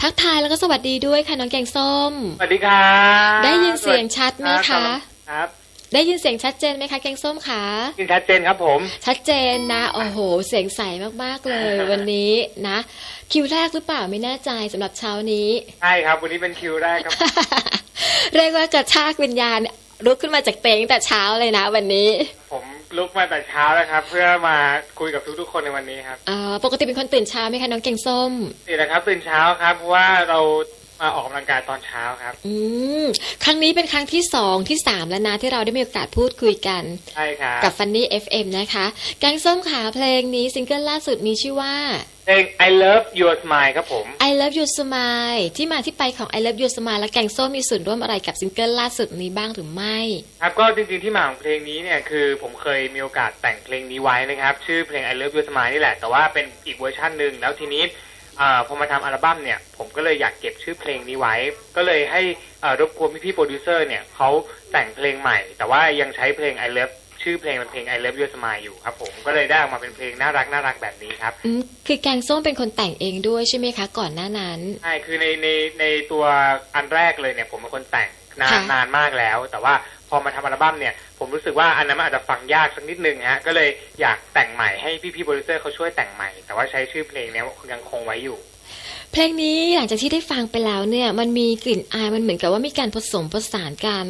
ทักทายแล้วก็สวัสดีด้วยค่ะน้องแกงส้ม สวัสดีครับได้ยินเสียงชัดไหมคะ ครับ ได้ยินเสียงชัดเจนไหมคะแกงส้มคะยินชัดเจนครับผม ชัดเจนนะ โอ้โห เสียงใสมากๆเลย วันนี้นะ คิวแรกหรือเปล่าไม่แน่ใจสำหรับเช้านี้ ใช่ครับ วันนี้เป็นคิวแรกครับ เรียกว่ากระชากวิญญาณลุกขึ้นมาจากเตียงตั้งแต่เช้าเลยนะ วันนี้ ผม ลุกมาแต่เช้าแล้วครับ เพื่อมาคุยกับทุกๆคนในวันนี้ครับอ่าปกติเป็นคนตื่นเช้าไหมคะน้องแกงส้มนี่แหละครับตื่นเช้าครับเพราะว่าเรามาออกกำลังกายตอนเช้าครับ อืมครั้งนี้เป็นครั้งที่สองที่สามแล้วนะที่เราได้มีโอกาสพูดคุยกัน ใช่ครับ กับ Funny FM นะคะ แกงส้มขาเพลงนี้ซิงเกิลล่าสุดมีชื่อว่า เพลง I Love Your Smile ครับผม I Love You Smile ที่มาที่ไปของ I Love You Smile และแกงส้มมีส่วนร่วมอะไรกับซิงเกิลล่าสุดนี้บ้างหรือไม่ ครับก็จริงๆที่มาของเพลงนี้เนี่ยคือผมเคยมีโอกาสแต่งเพลงนี้ไว้นะครับ ชื่อเพลง I Love Your Smile นี่แหละ แต่ว่าเป็นอีกเวอร์ชันหนึ่งแล้วทีนี้อาพอมาทำอัลบั้มเนี่ยผมก็เลยอยากเก็บชื่อเพลงนี้ไว้ ก็เลยให้อ่ารบกวนพี่ๆโปรดิวเซอร์เนี่ยเขาแต่งเพลงใหม่ แต่ว่ายังใช้เพลง I Love ชื่อเพลงเป็นเพลง I Love Your Smile อยู่ครับผมก็เลยได้ออกมาเป็นเพลงน่ารักน่ารักแบบนี้ครับอืมคือแกงส้มเป็นคนแต่งเองด้วยใช่ไหมคะ ก่อนหน้านั้นใช่คือในในในตัวอันแรกเลยเนี่ยผมเป็นคนแต่งนานค่ะนานมากแล้ว แต่ว่าพอมาทำอัลบั้มเนี่ย ผมรู้สึกว่าอันนั้นมันอาจจะฟังยากสักนิดนึงฮะก็เลยอยากแต่งใหม่ให้พี่ๆโปรดิวเซอร์เขาช่วยแต่งใหม่ แต่ว่าใช้ชื่อเพลงเนี้ยยังคงไว้อยู่ เพลงนี้หลังจากที่ได้ฟังไปแล้วเนี่ยมันมีกลิ่นอายมันเหมือนกับว่ามีการผสมผสานกัน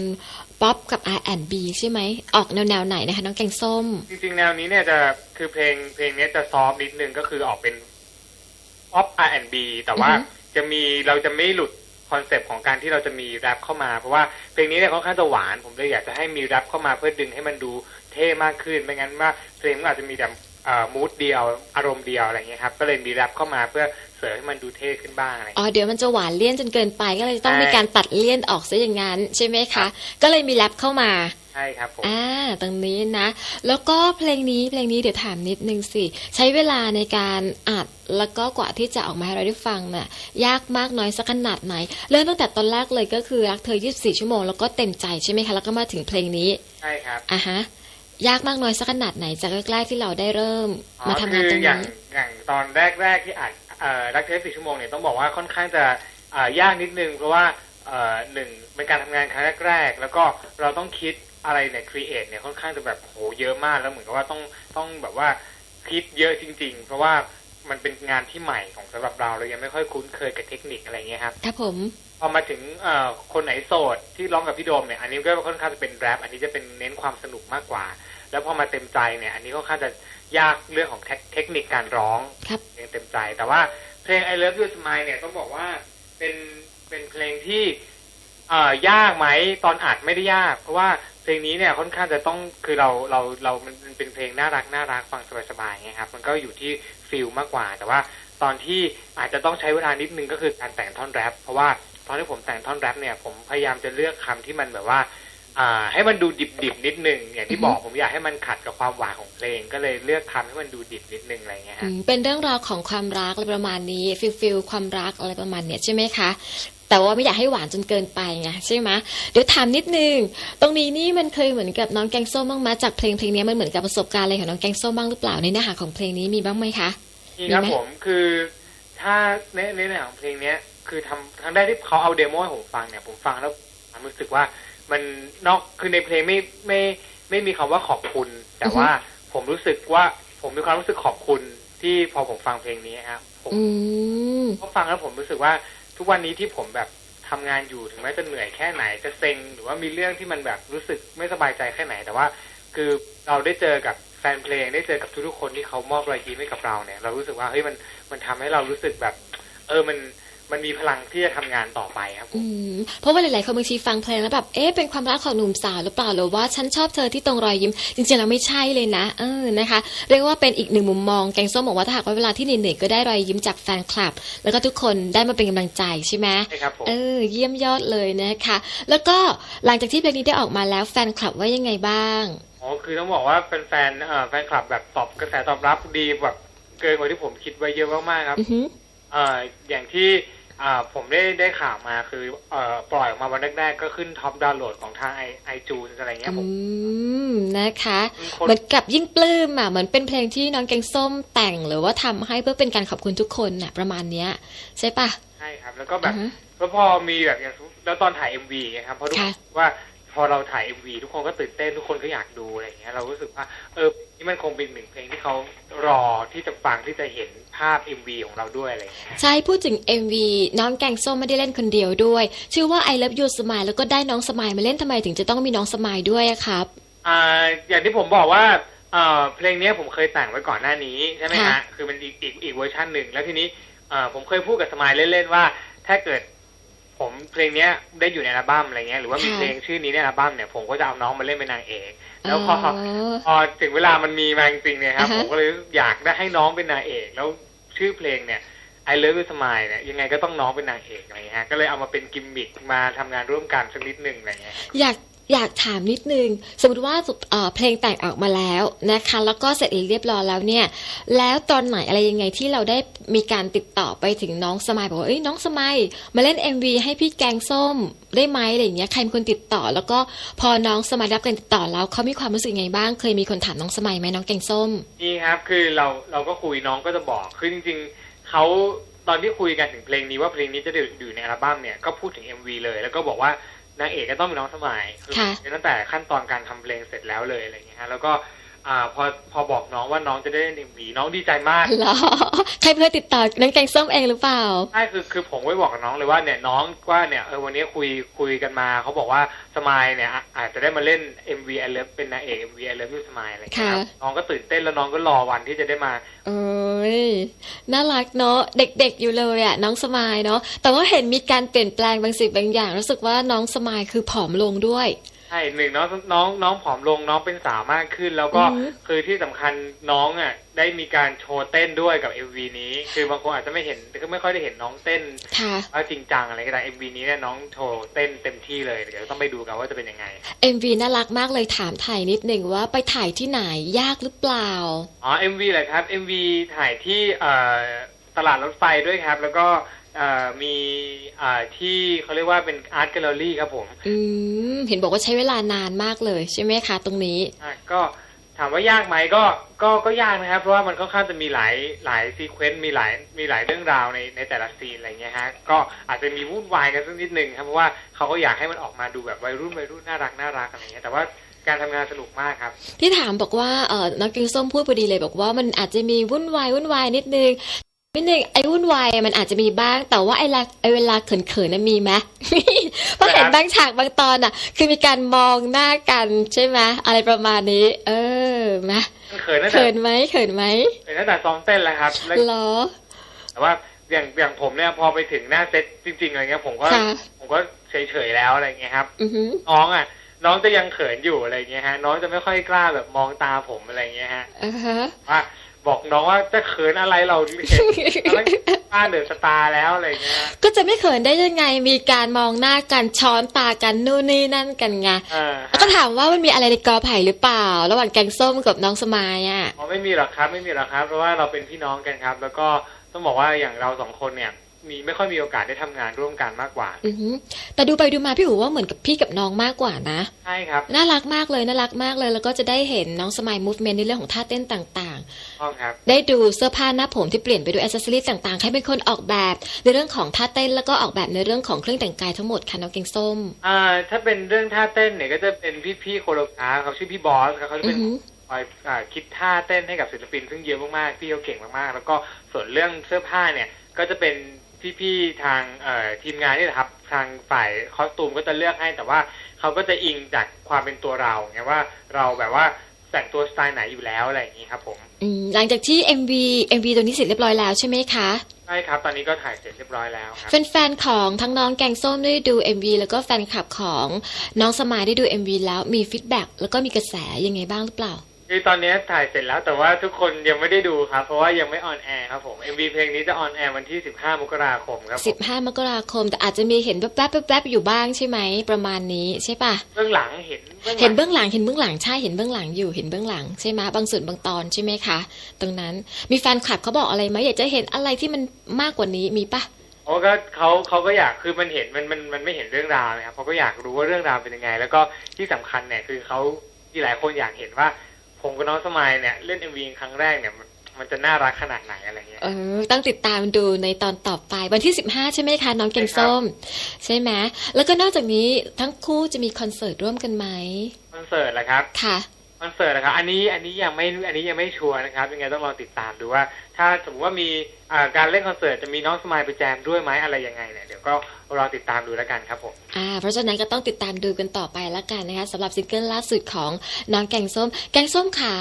ป๊อปกับ R&B ใช่ไหม ออกแนวแนวๆไหนนะคะ น้องแกงส้ม จริงๆ แนวนี้เนี่ยจะคือเพลงเพลงเนี้ยจะซอฟต์นิดนึงก็คือออกเป็น pop R&B แต่ว่าอือฮึจะมีเราจะไม่หลุดคอนเซปต์ของการที่เราจะมีแรปเข้ามา เพราะว่าเพลงนี้เนี่ยค่อนข้างจะหวาน ผมเลยอยากจะให้มีแรปเข้ามาเพื่อดึงให้มันดูเท่มากขึ้นไม่งั้นว่าเพลงมันอาจจะมีแต่ มูดเดียวอารมณ์เดียวอะไรเงี้ยครับก็เลยมีแรปเข้ามาเพื่อเสริมให้มันดูเท่ขึ้นบ้างอะไรอ๋อเดี๋ยวมันจะหวานเลี่ยนจนเกินไปก็เลยต้องมีการตัดเลี่ยนออกซะอย่างนั้นใช่ไหมครัคะบก็เลยมีแรปเข้ามาใช่ครับผมอ่าตรงนี้นะ แล้วก็เพลงนี้เพลงนี้เดี๋ยวถามนิดนึงสิ ใช้เวลาในการอัดแล้วก็กว่าที่จะออกมาให้เราได้ฟังน่ะยากมากน้อยสักขนาดไหน เริ่มตั้งแต่ตอนแรกเลยก็คือรักเธอ 24 ชั่วโมงแล้วก็เต็มใจใช่ไหมคะแล้วก็มาถึงเพลงนี้ใช่ครับอะฮะ ยากมากน้อยสักขนาดไหนจากแรกๆที่เราได้เริ่มอ๋อมาทำงานตรงคืออย่างนี้อย่างตอนแรกๆที่อัดเอ่อรักเทปสี่ชั่วโมงเนี่ยต้องบอกว่าค่อนข้างจะเอ่อยากนิดนึง เพราะว่าเอ่อหนึ่งเป็นการทำงานครั้งแรก ๆ แล้วก็เราต้องคิดอะไรเนี่ยครีเอทเนี่ยค่อนข้างจะแบบโหเยอะมากแล้วเหมือนกับว่าต้องต้องแบบว่าคิดเยอะจริง ๆ เพราะว่า มันเป็นงานที่ใหม่ของสำหรับเราเรายังไม่ค่อยคุ้นเคยกับเทคนิคอะไรเงี้ยครับครับผมพอมาถึงเอ่อคนไหนโสดที่ร้องกับพี่โดมเนี่ยอันนี้ก็ค่อนข้างจะเป็นแรปอันนี้จะเป็นเน้นความสนุกมากกว่า แล้วพอมาเต็มใจเนี่ย อันนี้ก็ค่อนข้างจะยากเรื่องของเทคเทคนิคการร้องครับเพลงเต็มใจ แต่ว่าเพลง I Love You Smile เนี่ยต้องบอกว่าเป็นเป็นเพลงที่เอ่อยากไหมตอนอัดไม่ได้ยาก เพราะว่า เพลงนี้เนี่ยค่อนข้างจะต้องคือเราเราเรามันเป็นเพลงน่ารักน่ารักฟังสบายๆไงครับ มันก็อยู่ที่ฟิลมากกว่า แต่ว่าตอนที่อาจจะต้องใช้เวลานิดนึงก็คือการแต่งท่อนแรปเพราะว่าตอนที่ผมแต่งท่อนแรปเนี่ยผมพยายามจะเลือกคำที่มันแบบว่าอ่าให้มันดูดิบๆนิดนึงอย่างที่บอกผมอยากให้มันขัดกับความหวานของเพลง ก็เลยเลือกคำให้มันดูดิบนิดนึงอะไรเงี้ยเป็นเรื่องราวของความรักอะไรประมาณนี้ฟิลฟิลความรักอะไรประมาณเนี้ยใช่ไหมคะ แต่ว่าไม่อยากให้หวานจนเกินไปไงใช่ไหมเดี๋ยวถามนิดนึง ตรงนี้นี่มันเคยเหมือนกับน้องแกงส้มบ้างไหมจากเพลงเพลงนี้มันเหมือนกับประสบการณ์อะไรของน้องแกงส้มบ้างหรือเปล่าในเนื้อหาของเพลงนี้มีบ้างไหมคะนี่ครับมีไหมผมคือถ้าในในเรื่องของเพลงเนี้ย คือทำครั้งแรกที่เขาเอาเดโมให้ผมฟังเนี่ยผมฟังแล้วผมรู้สึกว่ามันนอกคือในเพลงไม่ไม่ไม่มีคำว่าขอบคุณ แต่ว่าผมรู้สึกว่าผมมีความรู้สึกขอบคุณที่พอผมฟังเพลงนี้ครับผมอืมพอฟังแล้วผมรู้สึกว่า ทุกวันนี้ที่ผมแบบทำงานอยู่ถึงแม้จะเหนื่อยแค่ไหนจะเซ็งหรือว่ามีเรื่องที่มันแบบรู้สึกไม่สบายใจแค่ไหน แต่ว่า คือเราได้เจอกับแฟนเพลงได้เจอกับทุกๆคนที่เขามอบรอยยิ้มให้กับเราเนี่ย เรารู้สึกว่าเฮ้ยมันมันทำให้เรารู้สึกแบบ เออมัน มันมีพลังที่จะทำงานต่อไปครับผอืมมเพราะว่าหลายๆคนบางทีฟังเพลงแล้วแบบเอ๊ะเป็นความรักของหนุ่มสาวหรือเปล่าหรือว่าฉันชอบเธอที่ตรงรอยยิ้ม จริงๆแล้วไม่ใช่เลยนะ เออนะคะ เรียกว่าเป็นอีกหนึ่งมุมมองแกงส้มบอกว่าถ้าหากว่าเวลาที่เหนื่อยๆก็ได้รอยยิ้มจากแฟนคลับ แล้วก็ทุกคนได้มาเป็นกำลังใจใช่ไหมใช่ครับผมเออเยี่ยมยอดเลยนะคะ แล้วก็หลังจากที่เพลงนี้ได้ออกมาแล้วแฟนคลับว่ายังไงบ้างอ๋อคือต้องบอกว่าแฟนๆเอ่อแฟนคลับแบบตอบกระแสตอบรับดีแบบเกินกว่าที่ผมคิดไว้เยอะมากๆครับอือหือเอ่ออย่างที่ อ่าผมได้ได้ข่าวมาคือเอ่อปล่อยออกมาวันแรกๆก็ขึ้นท็อปดาวน์โหลดของทางไอไอจูนอะไรเงี้ยอืผมมนะคะคนเหมือนกับยิ่งปลื้มอะเหมือนเป็นเพลงที่น้องแกงส้มแต่งหรือว่าทำให้เพื่อเป็นการขอบคุณทุกคนน่ะ ประมาณเนี้ย ใช่ปะใช่ครับ แล้วก็แบบอือฮะแล้วพอมีแบบอย่างแล้วตอนถ่ายเอ็มวีครับเพราะทุกค่ะว่าพ อเราถ่ายเอ็มวีทุกคนก็ตื่นเต้นทุกคนก็อยากดูอะไรเงี้ยเรารู้สึกว่า เออนี่มันคงเป็นหนึ่งเพลงที่เขารอที่จะฟังที่จะเห็นภาพเอ็มวีของเราด้วยอะไรเงี้ยใช่พูดถึง MV น้องแกงส้มไม่ได้เล่นคนเดียวด้วย ชื่อว่า I Love You Smile แล้วก็ได้น้องสมายมาเล่นทำไมถึงจะต้องมีน้องสมายด้วยอะครับอ่าอย่างที่ผมบอกว่าเอ่อเพลงเนี้ยผมเคยแต่งไว้ก่อนหน้านี้ใช่ไหมค่ะฮะคือมันอีกอีกอีกเวอร์ชันหนึ่งแล้วทีนี้เอ่อผมเคยพูดกับสมายเล่นๆว่า ถ้าเกิด ผมเพลงเนี้ยได้อยู่ในอัลบั้มอะไรเงี้ยหรือว่ามีเพลงชื่อนี้ในอัลบั้มเนี่ยผมก็จะเอาน้องมาเล่นเป็นนางเอกแล้วพออ๋อพอถึงเวลามันมีมาจริงๆเนี่ยครับอ่าฮะผมก็เลยอยากได้ให้น้องเป็นนางเอก แล้วชื่อเพลงเนี่ย I Love You Smile เนี่ยยังไงก็ต้องน้องเป็นนางเอกอะไรเงี้ยฮะก็เลยเอามาเป็นกิมมิคมาทำงานร่วมกันสักนิดหนึ่งอะไรเงี้ยอยาก อยากถามนิดนึง สมมติว่าเอ่อเพลงแต่งออกมาแล้วนะคะ แล้วก็เสร็จเรียบร้อยแล้วเนี่ย แล้วตอนไหนอะไรยังไงที่เราได้มีการติดต่อไปถึงน้องสมัยบอกว่าเอ้ยน้องสมัยมาเล่น MV ให้พี่แกงส้มได้ไหมอะไรอย่างเงี้ยใครเป็นคนติดต่อ แล้วก็พอน้องสมัยรับการติดต่อแล้วเขามีความรู้สึกยังไงบ้าง เคยมีคนถามน้องสมัยไหมน้องแกงส้มนี่ครับคือเราเราก็คุยน้องก็จะบอกคือจริงๆเขาตอนที่คุยกันถึงเพลงนี้ว่าเพลงนี้จะอยู่ในอัลบั้มเนี่ยก็พูดถึง MV เลย แล้วก็บอกว่า นางเอกก็ต้องเป็นน้องสมัยคือค่ะตั้งแต่ขั้นตอนการทำเพลงเสร็จแล้วเลยอะไรอย่างเงี้ยฮะแล้วก็ อ่าพอพอบอกน้องว่าน้องจะได้เล่น MV น้องดีใจมากเหรอใครเป็นคนติดต่อน้องแกงส้มเองหรือเปล่าใช่คือคือผมไว้บอกกับน้องเลยว่าเนี่ยน้องว่าเนี่ยเออวันนี้คุยคุยกันมาเขาบอกว่าสมายเนี่ยอะอาจจะได้มาเล่น MV I Love เป็นนางเอก MV I Love You Smile อะไรอย่างเงี้ยครับค่ะน้องก็ตื่นเต้นแล้วน้องก็รอวันที่จะได้มาเอ้ยน่ารักเนาะเด็กๆอยู่เลยอะน้องสมายเนาะแต่ว่าเห็นมีการเปลี่ยนแปลงบางสิ่งบางอย่างรู้สึกว่าน้องสมายคือผอมลงด้วย ใช่หนึ่งน้องน้องน้องผอมลงน้องเป็นสาวมากขึ้น แล้วก็อือหือคือที่สำคัญน้องอะได้มีการโชว์เต้นด้วยกับ MV นี้ คือบางคนอาจจะไม่เห็นก็ไม่ค่อยได้เห็นน้องเต้นค่ะว่าจริงจังอะไรก็ได้ MV นี้เนี่ยน้องโชว์เต้นเต็มที่เลยเดี๋ยวต้องไปดูกันว่าจะเป็นยังไง MV น่ารักมากเลยถามถ่ายนิดหนึ่งว่าไปถ่ายที่ไหนยากหรือเปล่าอ๋อ MV เหรอครับ MV ถ่ายที่เอ่อตลาดรถไฟด้วยครับ แล้วก็เอ่อ มีเอ่อที่เขาเรียกว่าเป็นอาร์ตแกลเลอรี่ครับผม อืม เห็นบอกว่าใช้เวลานานมากเลยใช่ไหมคะตรงนี้อะก็ถามว่ายากไหมก็ก็ก็ยากนะครับ เพราะว่ามันค่อนข้างจะมีหลายหลายซีเควนต์มีหลายมีหลายเรื่องราวในในแต่ละซีนอะไรเงี้ยฮะก็อาจจะมีวุ่นวายกันสักนิดนึงครับเพราะว่าเขาก็อยากให้มันออกมาดูแบบวัยรุ่นวัยรุ่นน่ารักน่ารักอะไรเงี้ยแต่ว่าการทำงานสนุกมากครับ ที่ถามบอกว่าเออน้องกิงส้มพูดพอดีเลยบอกว่ามันอาจจะมีวุ่นวายวุ่นวายนิดนึง นิดนึงไอ้วุ่นวายมันอาจจะมีบ้าง แต่ว่าไอ้ละไอ้เวลาเขินๆน่ะมีไหม เพราะเห็นบางฉากบางตอนอะ คือมีการมองหน้ากันใช่ไหมอะไรประมาณนี้ เออมามันเขินตั้งแต่เขินไหมเขินไหมเขินตั้งแต่ซ้อมเต้นแล้วครับแล้วเหรอแต่ว่าอย่างอย่างผมเนี่ยพอไปถึงหน้าเซตจริงๆอะไรเงี้ยผมก็ค่ะผมก็เฉยๆแล้วอะไรเงี้ยครับอือหือน้องอะ น้องจะยังเขินอยู่อะไรเงี้ยฮะ น้องจะไม่ค่อยกล้าแบบมองตาผมอะไรเงี้ยฮะอ่าฮะว่า บอกน้องว่าจะเขินอะไรเราเห็นแล้วป้าเดือดสตาร์แล้วอะไรเงี้ยฮะก็จะไม่เขินได้ยังไงมีการมองหน้ากันช้อนตากันนู่นนี่นั่นกันไงเออแล้วก็ถามว่ามันมีอะไรในกอไผ่หรือเปล่า ระหว่างแกงส้มกับน้องสมายอะอ๋อไม่มีหรอกครับ ไม่มีหรอกครับ เพราะว่าเราเป็นพี่น้องกันครับ แล้วก็ต้องบอกว่าอย่างเราสองคนเนี่ย มีไม่ค่อยมีโอกาสได้ทำงานร่วมกันมากกว่าอือหือแต่ดูไปดูมาพี่อู๋ว่าเหมือนกับพี่กับน้องมากกว่านะ ใช่ครับ น่ารักมากเลยน่ารักมากเลย แล้วก็จะได้เห็นน้องสมายมูฟเมนต์ในเรื่องของท่าเต้นต่างห้องครับๆได้ดูเสื้อผ้าหน้าผมที่เปลี่ยนไปด้วยอ c เซสซอรี่ต่างๆใครเป็นคนออกแบบในเรื่องของท่าเต้นแล้วก็ออกแบบในเรื่องของเครื่องแต่งกายทั้งหมดค่ะน้องเกงส้ม อ่า ถ้าเป็นเรื่องท่าเต้นเนี่ยก็จะเป็นพี่ๆโคโรกราฟเขาชื่อพี่บอสครับเขาจะอืเป็อนหือคอยอ่าคิดท่าเต้นให้กับศิลปินซึ่งเยอะมากๆพี่เขาเก่งมากๆ แล้วก็ส่วนเรื่องเสื้อผ้าเนี่ยก็จะเป็น พี่ๆทางเอ่อทีมงานนี่แหละครับทางฝ่ายคอสตูมก็จะเลือกให้แต่ว่าเขาก็จะอิงจากความเป็นตัวเราไงว่าเราแบบว่าแต่งตัวสไตล์ไหนอยู่แล้วอะไรอย่างนี้ครับผมอืมหลังจากที่ MV MV ตัวนี้เสร็จเรียบร้อยแล้วใช่ไหมคะใช่ครับตอนนี้ก็ถ่ายเสร็จเรียบร้อยแล้วครับแฟนๆของทั้งน้องแกงส้มได้ดู MV แล้วก็แฟนคลับของน้องสมายได้ดู MV แล้วมีฟีดแบ็กแล้วก็มีกระแสยังไงบ้างหรือเปล่า คือตอนนี้ถ่ายเสร็จแล้วแต่ว่าทุกคนยังไม่ได้ดูครับ เพราะว่ายังไม่ออนแอร์ครับผม MV เพลงนี้จะออนแอร์วันที่ 15 มกราคมครับผม15 มกราคม แต่อาจจะมีเห็นแวบๆแวบๆอยู่บ้างใช่ไหมประมาณนี้ใช่ปะเบื้องหลังเห็นบื้องหลังเห็นเบื้องหลังเห็นเบื้องหลังใช่เห็นเบื้องหลังอยู่เห็นเบื้องหลังใช่ไหมบางส่วนบางตอนใช่ไหมคะ ตรงนั้นมีแฟนคลับเขาบอกอะไรไหมอยากจะเห็นอะไรที่มันมากกว่านี้มีปะเพราะก็เขาเขาก็อยากคือมันเห็นมันมันมันไม่เห็นเรื่องราวนะครับเขาก็อยากรู้ว่าเรื่องราวเป็นยังไง แล้วก็ที่สำคัญเนี่ยคือเขาที่หลายคนอยากเห็นว่า ผมกับน้องสมายเนี่ยเล่นเอ็มวีครั้งแรกเนี่ยมันมันจะน่ารักขนาดไหนอะไรเงี้ย เออ ต้องติดตามดูในตอนต่อไปวันที่ 15 ใช่ไหมคะ น้องแกงส้ม ใช่ไหมแล้วก็นอกจากนี้ทั้งคู่จะมีคอนเสิร์ตร่วมกันไหมคอนเสิร์ตเหรอครับ ค่ะ คอนเสิร์ตนะครับ อันนี้อันนี้ยังไม่อันนี้ยังไม่ชัวร์นะครับ ยังไงต้องลองติดตามดูว่า ถ้าสมมติว่ามีอ่าการเล่นคอนเสิร์ตจะมีน้องสมายไปแจมด้วยไหมอะไรยังไงเนี่ยเดี๋ยวก็รอติดตามดูแล้วกันครับผมอ่าเพราะฉะนั้นก็ต้องติดตามดูกันต่อไปแล้วกันนะคะสำหรับซิงเกิลล่าสุดของน้องแกงส้ม แกงส้มขา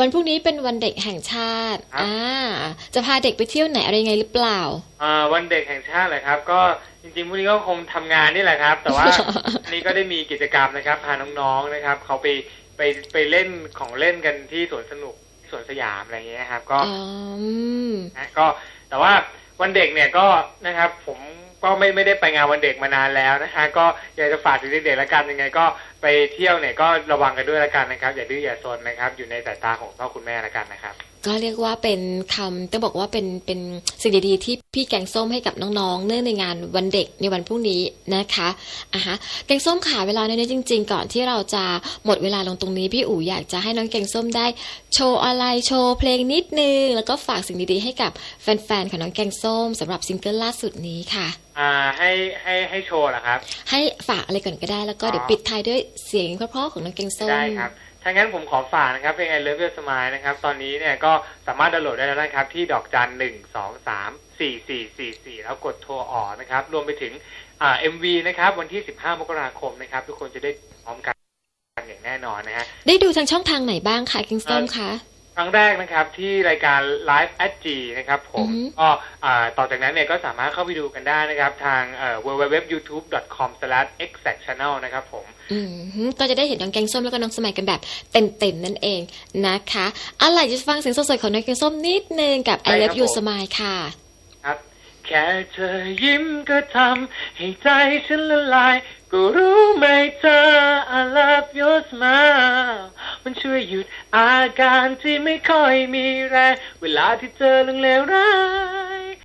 วันพรุ่งนี้เป็นวันเด็กแห่งชาติครับอ่า จะพาเด็กไปเที่ยวไหนอะไรยังไงหรือเปล่า อ่า วันเด็กแห่งชาติเลยครับ ก็จริงๆพรุ่งนี้ก็คงทำงานนี่แหละครับ แต่ว่าอันนี้ก็ได้มีกิจกรรมนะครับ พาน้องๆนะครับ เขาไป ไปไปเล่นของเล่นกันที่สวนสนุกที่สวนสยามอะไรอย่างเงี้ยครับ ก็อ๋ออืมนะก็แต่ว่าวันเด็กเนี่ยก็นะครับ ผมก็ไม่ไม่ได้ไปงานวันเด็กมานานแล้วนะฮะก็อยากจะฝากถึงเด็กๆแล้วกันยังไง ก็ไปเที่ยวเนี่ยก็ระวังกันด้วยแล้วกันนะครับ อย่าดื้ออย่าซนนะครับ อยู่ในสายตาของพ่อคุณแม่แล้วกันนะครับ ก็เรียกว่าเป็นคำต้องบอกว่าเป็นเป็นสิ่งดีๆที่พี่แกงส้มให้กับน้องๆ เนื่องในงานวันเด็กในวันพรุ่งนี้นะคะอะฮะแกงส้มขาเวลาในนี้จริง ๆ ก่อนที่เราจะหมดเวลาลงตรงนี้พี่อู๋อยากจะให้น้องแกงส้มได้ โชว์อะไรโชว์เพลงนิดนึง แล้วก็ฝากสิ่งดีๆให้กับแฟนๆของน้องแกงส้มสำหรับซิงเกิลล่าสุดนี้ค่ะอ่าให้ให้ให้โชว์เหรอครับ ให้ฝากอะไรก่อนก็ได้แล้วก็อ๋อเดี๋ยวปิดท้ายด้วยเสียงเพราะๆของน้องแกงส้มได้ครับ ถ้างั้นผมขอฝากนะครับเพลง I Love Your Smile นะครับ ตอนนี้เนี่ยก็สามารถดาวน์โหลดได้แล้วนะครับ ที่ดอกจันหนึ่งสองสามสี่สี่สี่สี่แล้วกดโทรออกนะครับ รวมไปถึงอ่า MV นะครับ วันที่สิบห้ามกราคมนะครับ ทุกคนจะได้พร้อมกันอย่างแน่นอนนะฮะได้ดูทางช่องทางไหนบ้างคะกิงส้มคะ ครั้งแรกนะครับที่รายการ Live at G นะครับผมอือฮึก็อ่าต่อจากนั้นเนี่ยก็สามารถเข้าไปดูกันได้นะครับ ทางเอ่อ www.youtube.com/exactchannel นะครับผมอืมก็จะได้เห็นน้องแกงส้มแล้วก็น้องสมัยกันแบบเต็มๆนั่นเองนะคะอะไรจะฟังเสียงสดๆของน้องแกงส้มนิดนึงกับ I ได้ครับ Love You ผม Smile ค่ะครับ แค่เธอยิ้มก็ทำให้ใจฉันละลาย ก็รู้ไหมเธอ I love your smile มันช่วยหยุดอาการที่ไม่ค่อยมีแรง เวลาที่เธอลังเลวร้าย